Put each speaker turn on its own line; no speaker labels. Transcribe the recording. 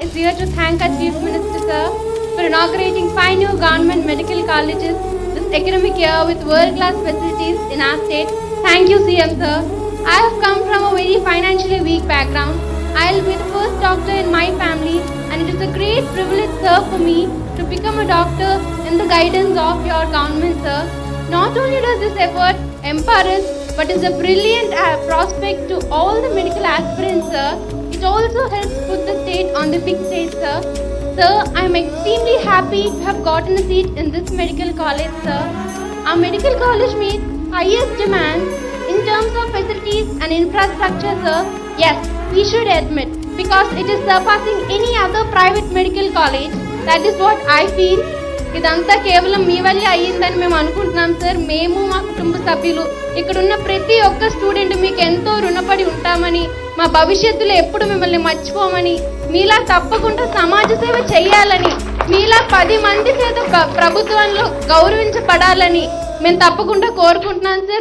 is here to thank our Chief Minister, sir, for inaugurating five new government medical colleges this academic year with world-class facilities in our state. Thank you, CM, sir. I have come from a very financially weak background. I will be the first doctor in my family, and it is a great privilege, sir, for me to become a doctor in the guidance of your government, sir. Not only does this effort empower us, but is a brilliant uh, prospect to all the medical aspirants, sir. It also helps state on the big stage, sir. Sir, I am extremely happy to have gotten a seat in this medical college, sir. Our medical college meets highest demands in terms of facilities and infrastructure, sir. Yes, we should admit because it is surpassing any other private medical college. That is what I feel. ఇదంతా కేవలం మీ వల్లే అయ్యిందని మేము అనుకుంటున్నాం sir. మేము మా కుటుంబ సభ్యులు. ఇక్కడ ఉన్న ప్రతి ఒక్క స్టూడెంట్ మీకు ఎంతో రుణపడి ఉంటామని మా భవిష్యత్తులో ఎప్పుడు మిమ్మల్ని మర్చిపోమని మీలా తప్పకుండా సమాజ సేవ చేయాలని మీలా పది మంది చేత ప్రభుత్వంలో గౌరవించబడాలని మేము తప్పకుండా కోరుకుంటున్నాం సార్.